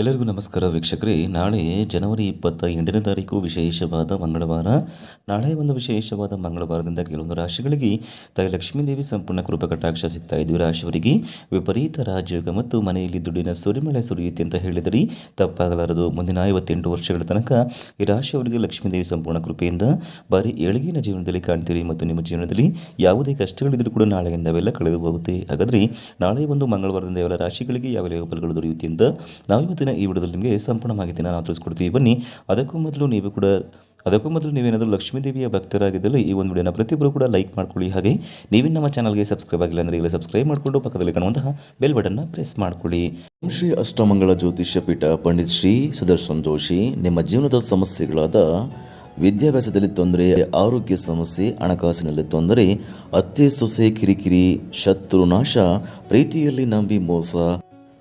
ಎಲ್ಲರಿಗೂ ನಮಸ್ಕಾರ ವೀಕ್ಷಕರೇ. ನಾಳೆ ಜನವರಿ ಇಪ್ಪತ್ತ ಎಂಟನೇ ತಾರೀಕು ವಿಶೇಷವಾದ ಮಂಗಳವಾರ. ನಾಳೆ ಒಂದು ವಿಶೇಷವಾದ ಮಂಗಳವಾರದಿಂದ ಕೆಲವೊಂದು ರಾಶಿಗಳಿಗೆ ತಾಯಿ ಲಕ್ಷ್ಮೀದೇವಿ ಸಂಪೂರ್ಣ ಕೃಪಾ ಕಟಾಕ್ಷ ಸಿಗ್ತಾ ಇದ್ವಿ. ರಾಶಿಯವರಿಗೆ ವಿಪರೀತ ರಾಜಯೋಗ ಮತ್ತು ಮನೆಯಲ್ಲಿ ದುಡ್ಡಿನ ಸುರಿಮಳೆ ಸುರಿಯುತ್ತೆ ಅಂತ ಹೇಳಿದರೆ. ತಪ್ಪಾಗಲಾರದು. ಮುಂದಿನ ಐವತ್ತೆಂಟು ವರ್ಷಗಳ ತನಕ ಈ ರಾಶಿಯವರಿಗೆ ಲಕ್ಷ್ಮೀದೇವಿ ಸಂಪೂರ್ಣ ಕೃಪೆಯಿಂದ ಬಾರಿ ಎಳಗಿನ ಜೀವನದಲ್ಲಿ ಕಾಣ್ತೀರಿ ಮತ್ತು ನಿಮ್ಮ ಜೀವನದಲ್ಲಿ ಯಾವುದೇ ಕಷ್ಟಗಳಿದ್ದರೂ ಕೂಡ ನಾಳೆಯಿಂದ ಅವೆಲ್ಲ ಕಳೆದು ಹೋಗುತ್ತೆ. ಹಾಗಾದರೆ ನಾಳೆ ಒಂದು ಮಂಗಳವಾರದಿಂದ ಎಲ್ಲ ರಾಶಿಗಳಿಗೆ ಯಾವ ಯಾವ ಫಲಗಳು ದೊರೆಯುತ್ತೆ ಅಂತ ನಾವು ಇವತ್ತಿನ ಈ ವಿಡಿಯೋದಲ್ಲಿ ನಿಮಗೆ ಸಂಪೂರ್ಣ ಮಾಹಿತಿನ ನಾವು ತಿಳಿಸ್ಕೊಡ್ತೀವಿ. ಬನ್ನಿ, ಅದಕ್ಕೂ ಮೊದಲು ನೀವು ಕೂಡ, ಅದಕ್ಕೂ ಮೊದಲು ನೀವೇನಾದರೂ ಲಕ್ಷ್ಮೀದೇವಿಯ ಭಕ್ತರಾಗಿದ್ದಲ್ಲಿ ಈ ಒಂದು ವಿಡಿಯೋನ ಪ್ರತಿಯೊಬ್ಬರು ಕೂಡ ಲೈಕ್ ಮಾಡ್ಕೊಳ್ಳಿ. ಹಾಗೆ ನೀವಿನ ನಮ್ಮ ಚಾನಲ್ಗೆ ಸಬ್ಸ್ಕ್ರೈಬ್ ಆಗಿಲ್ಲ ಅಂದರೆ ಈಗ ಸಬ್ಸ್ಕ್ರೈಬ್ ಮಾಡಿಕೊಂಡು ಪಕ್ಕದಲ್ಲಿ ಕಾಣುವಂತಹ ಬೆಲ್ ಬಟನ್ನ ಪ್ರೆಸ್ ಮಾಡ್ಕೊಳ್ಳಿ. ಶ್ರೀ ಅಷ್ಟಮಂಗಳ ಜ್ಯೋತಿಷ್ಯ ಪೀಠ ಪಂಡಿತ್ ಶ್ರೀ ಸುದರ್ಶನ್ ಜೋಶಿ, ನಿಮ್ಮ ಜೀವನದ ಸಮಸ್ಯೆಗಳಾದ ವಿದ್ಯಾಭ್ಯಾಸದಲ್ಲಿ ತೊಂದರೆ, ಆರೋಗ್ಯ ಸಮಸ್ಯೆ, ಹಣಕಾಸಿನಲ್ಲಿ ತೊಂದರೆ, ಅತ್ತೆ ಸೊಸೆ ಕಿರಿಕಿರಿ, ಶತ್ರು ನಾಶ, ಪ್ರೀತಿಯಲ್ಲಿ ನಂಬಿ ಮೋಸ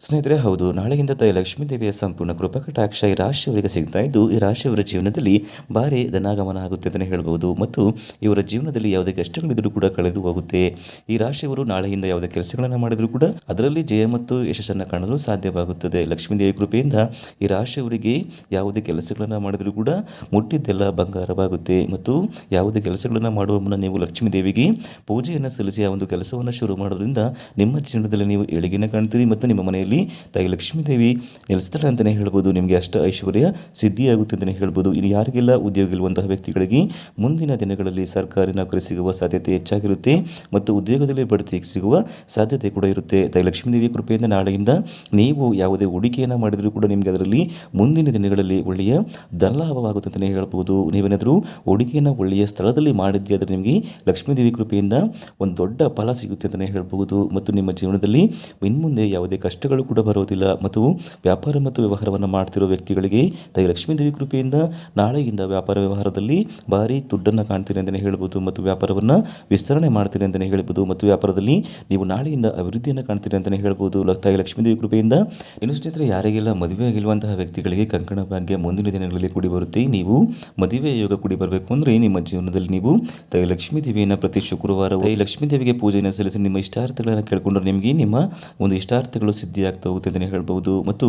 ಸ್ನೇಹಿತರೆ, ಹೌದು. ನಾಳೆಯಿಂದ ತಾಯಿ ಲಕ್ಷ್ಮೀ ದೇವಿಯ ಸಂಪೂರ್ಣ ಕೃಪಾ ಕಟಾಕ್ಷ ಈ ರಾಶಿಯವರಿಗೆ ಸಿಗ್ತಾ ಇದ್ದು, ಈ ರಾಶಿಯವರ ಜೀವನದಲ್ಲಿ ಭಾರಿ ಧನಾಗಮನ ಆಗುತ್ತೆ ಅಂತಲೇ ಹೇಳ್ಬೋದು. ಮತ್ತು ಇವರ ಜೀವನದಲ್ಲಿ ಯಾವುದೇ ಕಷ್ಟಗಳಿದ್ರೂ ಕೂಡ ಕಳೆದು ಹೋಗುತ್ತೆ. ಈ ರಾಶಿಯವರು ನಾಳೆಯಿಂದ ಯಾವುದೇ ಕೆಲಸಗಳನ್ನು ಮಾಡಿದರೂ ಕೂಡ ಅದರಲ್ಲಿ ಜಯ ಮತ್ತು ಯಶಸ್ಸನ್ನು ಕಾಣಲು ಸಾಧ್ಯವಾಗುತ್ತದೆ. ಲಕ್ಷ್ಮೀ ದೇವಿ ಕೃಪೆಯಿಂದ ಈ ರಾಶಿಯವರಿಗೆ ಯಾವುದೇ ಕೆಲಸಗಳನ್ನು ಮಾಡಿದರೂ ಕೂಡ ಮುಟ್ಟಿದ್ದೆಲ್ಲ ಬಂಗಾರವಾಗುತ್ತೆ. ಮತ್ತು ಯಾವುದೇ ಕೆಲಸಗಳನ್ನು ಮಾಡುವ ಮುನ್ನ ನೀವು ಲಕ್ಷ್ಮೀ ದೇವಿಗೆ ಪೂಜೆಯನ್ನು ಸಲ್ಲಿಸಿ ಆ ಒಂದು ಕೆಲಸವನ್ನು ಶುರು ಮಾಡೋದ್ರಿಂದ ನಿಮ್ಮ ಜೀವನದಲ್ಲಿ ನೀವು ಏಳಿಗೆನ ಕಾಣ್ತೀರಿ ಮತ್ತು ನಿಮ್ಮ ಮನೆಯಲ್ಲಿ ತಾಯಿ ಲಕ್ಷ್ಮೀದೇವಿ ನೆಲೆಸ್ತಾಳೆ ಅಂತಲೇ ಹೇಳ್ಬೋದು. ನಿಮಗೆ ಅಷ್ಟ ಐಶ್ವರ್ಯ ಸಿದ್ಧಿಯಾಗುತ್ತೆ ಅಂತಲೇ ಹೇಳ್ಬೋದು. ಇನ್ನು ಯಾರಿಗೆಲ್ಲ ಉದ್ಯೋಗ ಇರುವಂತಹ ವ್ಯಕ್ತಿಗಳಿಗೆ ಮುಂದಿನ ದಿನಗಳಲ್ಲಿ ಸರ್ಕಾರಿ ನೌಕರಿ ಸಿಗುವ ಸಾಧ್ಯತೆ ಹೆಚ್ಚಾಗಿರುತ್ತೆ ಮತ್ತು ಉದ್ಯೋಗದಲ್ಲಿ ಬಡ್ತಿ ಸಿಗುವ ಸಾಧ್ಯತೆ ಕೂಡ ಇರುತ್ತೆ. ತಾಯಿ ಲಕ್ಷ್ಮೀ ದೇವಿಯ ಕೃಪೆಯಿಂದ ನಾಳೆಯಿಂದ ನೀವು ಯಾವುದೇ ಹೂಡಿಕೆಯನ್ನು ಮಾಡಿದರೂ ಕೂಡ ನಿಮಗೆ ಅದರಲ್ಲಿ ಮುಂದಿನ ದಿನಗಳಲ್ಲಿ ಒಳ್ಳೆಯ ಧನಲಾಭವಾಗುತ್ತೆ ಅಂತಲೇ ಹೇಳ್ಬೋದು. ನೀವೇನಾದರೂ ಹೂಡಿಕೆಯನ್ನು ಒಳ್ಳೆಯ ಸ್ಥಳದಲ್ಲಿ ಮಾಡಿದ್ದೆ ಆದರೆ ನಿಮಗೆ ಲಕ್ಷ್ಮೀದೇವಿ ಕೃಪೆಯಿಂದ ಒಂದು ದೊಡ್ಡ ಫಲ ಸಿಗುತ್ತೆ ಅಂತಲೇ ಹೇಳ್ಬೋದು. ಮತ್ತು ನಿಮ್ಮ ಜೀವನದಲ್ಲಿ ಇನ್ಮುಂದೆ ಯಾವುದೇ ಕಷ್ಟಗಳು ಕೂಡ ಬರೋದಿಲ್ಲ ಮತ್ತು ವ್ಯಾಪಾರ ಮತ್ತು ವ್ಯವಹಾರವನ್ನು ಮಾಡ್ತಿರೋ ವ್ಯಕ್ತಿಗಳಿಗೆ ತಾಯಿ ಲಕ್ಷ್ಮೀ ದೇವಿ ಕೃಪೆಯಿಂದ ನಾಳೆಯಿಂದ ವ್ಯಾಪಾರ ವ್ಯವಹಾರದಲ್ಲಿ ಭಾರಿ ದುಡ್ಡನ್ನು ಕಾಣ್ತೀರಿ ಅಂತಲೇ ಹೇಳ್ಬೋದು ಮತ್ತು ವ್ಯಾಪಾರವನ್ನು ವಿಸ್ತರಣೆ ಮಾಡ್ತೀರಿ ಅಂತಲೇ ಹೇಳ್ಬೋದು ಮತ್ತು ವ್ಯಾಪಾರದಲ್ಲಿ ನೀವು ನಾಳೆಯಿಂದ ಅಭಿವೃದ್ಧಿಯನ್ನು ಕಾಣ್ತೀರಿ ಅಂತಲೇ ಹೇಳ್ಬೋದು. ತಾಯಿ ಲಕ್ಷ್ಮೀ ದೇವಿ ಕೃಪೆಯಿಂದ ಇನ್ನು ಸ್ನೇಹಿತರೆ, ಯಾರಿಗೆಲ್ಲ ಮದುವೆ ಆಗಿರುವಂತಹ ವ್ಯಕ್ತಿಗಳಿಗೆ ಕಂಕಣ ಭಾಗ್ಯ ಮುಂದಿನ ದಿನಗಳಲ್ಲಿ ಕೂಡಿ ಬರುತ್ತೆ, ನೀವು ಮದುವೆ ಯೋಗ ಕೂಡಿ ಬರಬೇಕು ಅಂದರೆ ನಿಮ್ಮ ಜೀವನದಲ್ಲಿ ನೀವು ತಾಯಿ ಲಕ್ಷ್ಮೀ ದೇವಿಯನ್ನು ಪ್ರತಿ ಶುಕ್ರವಾರ ತಾಯಿ ಲಕ್ಷ್ಮೀ ದೇವಿಗೆ ಪೂಜೆಯನ್ನು ಸಲ್ಲಿಸಿ ನಿಮ್ಮ ಇಷ್ಟಾರ್ಥಗಳನ್ನು ಕೇಳಿಕೊಂಡ್ರೆ ನಿಮಗೆ ನಿಮ್ಮ ಒಂದು ಇಷ್ಟಾರ್ಥಗಳು ಸಿದ್ಧಿ ಆಗ್ತಾ ಹೋಗುತ್ತೆ ಅಂತಲೇ ಹೇಳ್ಬೋದು ಮತ್ತು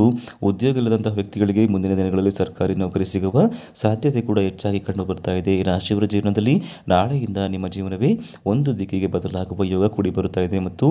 ಉದ್ಯೋಗ ಇಲ್ಲದಂತಹ ವ್ಯಕ್ತಿಗಳಿಗೆ ಮುಂದಿನ ದಿನಗಳಲ್ಲಿ ಸರ್ಕಾರಿ ನೌಕರಿ ಸಿಗುವ ಸಾಧ್ಯತೆ ಕೂಡ ಹೆಚ್ಚಾಗಿ ಕಂಡು ಬರ್ತಾ ಇದೆ. ಈ ರಾಶಿಯವರ ಜೀವನದಲ್ಲಿ ನಾಳೆಯಿಂದ ನಿಮ್ಮ ಜೀವನವೇ ಒಂದು ದಿಕ್ಕಿಗೆ ಬದಲಾಗುವ ಯೋಗ ಕೂಡಿ ಬರುತ್ತಾ ಇದೆ. ಮತ್ತು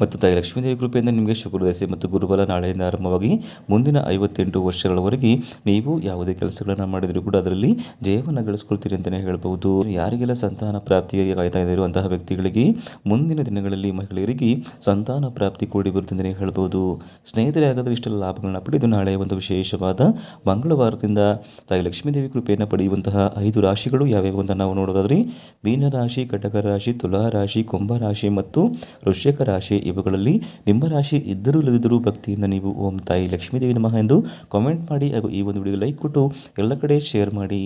ಮತ್ತು ತಾಯಿ ಲಕ್ಷ್ಮೀದೇವಿ ಕೃಪೆಯಿಂದ ನಿಮಗೆ ಶುಕ್ರದಸೆ ಮತ್ತು ಗುರುಬಲ ನಾಳೆಯಿಂದ ಆರಂಭವಾಗಿ ಮುಂದಿನ ಐವತ್ತೆಂಟು ವರ್ಷಗಳವರೆಗೆ ನೀವು ಯಾವುದೇ ಕೆಲಸಗಳನ್ನು ಮಾಡಿದರೂ ಕೂಡ ಅದರಲ್ಲಿ ಜೀವನ ಗಳಿಸ್ಕೊಳ್ತೀರಿ ಅಂತಲೇ ಹೇಳ್ಬೋದು ಯಾರಿಗೆಲ್ಲ ಸಂತಾನ ಪ್ರಾಪ್ತಿಯಾಗಿ ಕಾಯ್ತಾ ಇರುವಂತಹ ವ್ಯಕ್ತಿಗಳಿಗೆ ಮುಂದಿನ ದಿನಗಳಲ್ಲಿ ಮಹಿಳೆಯರಿಗೆ ಸಂತಾನ ಪ್ರಾಪ್ತಿ ಕೂಡಿ ಬರುತ್ತೆ ಅಂತಲೇ ಹೇಳ್ಬೋದು ಸ್ನೇಹಿತರೆ ಹಾಗಾದರೆ ಇಷ್ಟೆಲ್ಲ ಲಾಭಗಳನ್ನ ಪಡೆದು ನಾಳೆ ಒಂದು ವಿಶೇಷವಾದ ಮಂಗಳವಾರದಿಂದ ತಾಯಿ ಲಕ್ಷ್ಮೀದೇವಿ ಕೃಪೆಯನ್ನು ಪಡೆಯುವಂತಹ ಐದು ರಾಶಿಗಳು ಯಾವ್ಯಾವು ಅಂತ ನಾವು ನೋಡೋದಾದ್ರೆ ಮೀನರಾಶಿ ಕಟಕ ರಾಶಿ, ತುಲಾ ರಾಶಿ, ಕುಂಭ ರಾಶಿ ಮತ್ತು ವೃಶ್ಚಿಕ ರಾಶಿ. ಇವುಗಳಲ್ಲಿ ನಿಮ್ಮ ರಾಶಿ ಇದ್ದರೂ ಇಲ್ಲದಿದ್ದರೂ ಭಕ್ತಿಯಿಂದ ನೀವು ಓಂ ತಾಯಿ ಲಕ್ಷ್ಮೀದೇವಿ ನಮಃ ಎಂದು ಕಾಮೆಂಟ್ ಮಾಡಿ ಹಾಗೂ ಈ ಒಂದು ವಿಡಿಯೋ ಲೈಕ್ ಕೊಟ್ಟು ಎಲ್ಲ ಕಡೆ ಶೇರ್ ಮಾಡಿ.